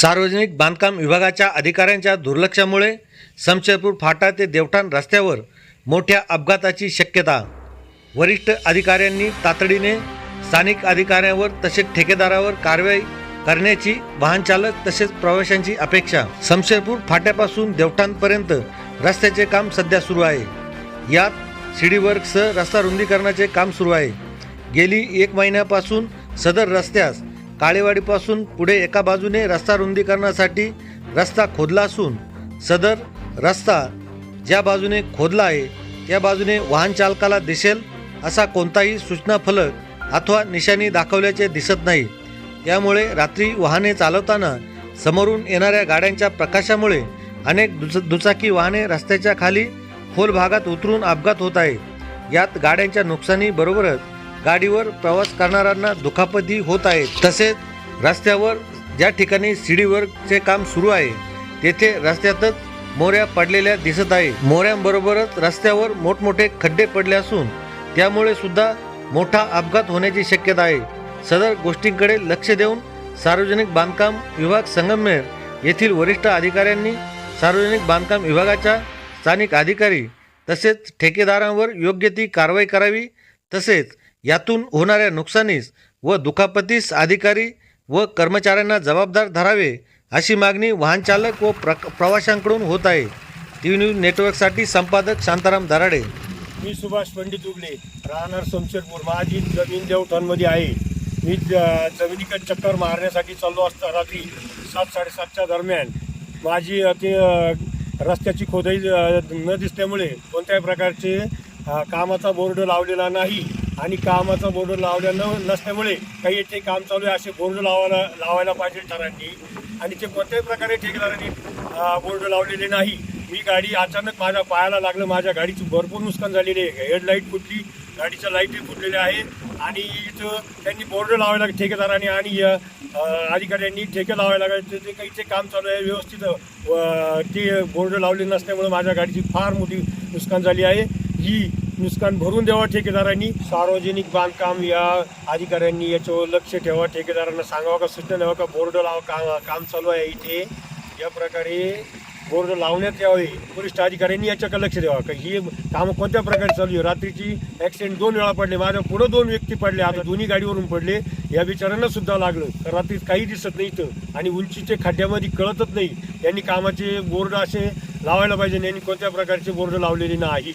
सार्वजनिक बांधकाम विभागाच्या अधिकाऱ्यांच्या दुर्लक्षामुळे समशेरपूर फाटा ते देवठाण रस्त्यावर मोठ्या अपघाताची शक्यता. वरिष्ठ अधिकाऱ्यांनी तातडीने स्थानिक अधिकाऱ्यांवर तसेच ठेकेदारावर कारवाई करण्याची वाहनचालक तसेच प्रवाशांची अपेक्षा. समशेरपूर फाट्यापासून देवठाणपर्यंत रस्त्याचे काम सध्या सुरू आहे. यात शिडीवर्कसह रस्ता रुंदीकरणाचे काम सुरू आहे. गेली एक महिन्यापासून सदर रस्त्यास काळेवाडीपासून पुढे एका बाजूने रस्ता रुंदीकरणासाठी रस्ता खोदला असून सदर रस्ता ज्या बाजूने खोदला आहे त्या बाजूने वाहन चालकाला दिसेल असा कोणताही सूचना फलक अथवा निशाणी दाखवल्याचे दिसत नाही. त्यामुळे रात्री वाहने चालवताना समोरून येणाऱ्या गाड्यांच्या प्रकाशामुळे अनेक दुच दुचाकी वाहने रस्त्याच्या खाली खोल भागात उतरून अपघात होत आहे. यात गाड्यांच्या नुकसानीबरोबरच गाडीवर प्रवास करणाऱ्यांना दुखापती होत आहे तसेच रस्त्यावर ज्या ठिकाणी सीडीवर्कचे काम सुरू आहे तेथे रस्त्यातच मोऱ्या पडलेल्या दिसत आहे मोऱ्यांबरोबरच रस्त्यावर मोठमोठे खड्डे पडले असून त्यामुळे सुद्धा मोठा अपघात होण्याची शक्यता आहे. सदर गोष्टींकडे लक्ष देऊन सार्वजनिक बांधकाम विभाग संगमनेर येथील वरिष्ठ अधिकाऱ्यांनी सार्वजनिक बांधकाम विभागाच्या स्थानिक अधिकारी तसेच ठेकेदारांवर योग्य ती कारवाई करावी तसेच यातून होणाऱ्या नुकसानीस व दुखापतीस अधिकारी व कर्मचाऱ्यांना जबाबदार धरावे अशी मागणी वाहनचालक व प्र प्रवाशांकडून होत आहे. टी व्ही न्यूज नेटवर्कसाठी संपादक शांताराम दराडे. मी सुभाष पंडित उगले राहणार शमशेरपूर माझी जमीन देवठाणमध्ये आहे. मी ज- जमिनीकडे चक्कर मारण्यासाठी चाललो असता रात्री सात साडेसातच्या दरम्यान. माझी ते रस्त्याची खोदाई न दिसल्यामुळे कोणत्याही प्रकारचे कामाचा बोर्ड लावलेला नाही. आणि कामाचा बोर्ड लावल्या न नसल्यामुळे काही येथे काम चालू आहे असे बोर्ड लावायला लावायला पाहिजे ठरांनी. आणि ते कोणत्याही प्रकारे ठेकेदारांनी बोर्ड लावलेले नाही. मी गाडी अचानक माझ्या पायाला लागलं माझ्या गाडीची भरपूर नुकसान झालेली आहे. हेडलाईट फुटली गाडीच्या लाईटी फुटलेल्या आहेत. आणि इथं त्यांनी बोर्ड लावायला ठेकेदारांनी आणि अधिकाऱ्यांनी ठेके लावायला लागले. ते काही ते काम चालू आहे व्यवस्थित ते बोर्ड लावले नसल्यामुळे माझ्या गाडीची फार मोठी नुकसान झाली आहे. ही नुकसान भरून द्यावं ठेकेदारांनी. सार्वजनिक बांधकाम या अधिकाऱ्यांनी याच्यावर लक्ष ठेवा ठेकेदारांना सांगावं का सूचना द्यावं का बोर्ड लावा का काम चालू आहे इथे. या प्रकारे बोर्ड लावण्यात यावे. वरिष्ठ अधिकाऱ्यांनी याच्याकडे लक्ष द्यावा. का ही कामं कोणत्या प्रकारे चालू आहे? रात्रीची ॲक्सिडेंट दोन वेळा पडले माझ्या पुढं दोन व्यक्ती पडले आता दोन्ही गाडीवरून पडले. या बिचारांना सुद्धा लागलं. तर रात्री काही दिसत नाही इथं. आणि उंचीचे खड्ड्यामध्ये कळतच नाही. यांनी कामाचे बोर्ड असे लावायला पाहिजे यांनी कोणत्या प्रकारचे बोर्ड लावलेले नाही.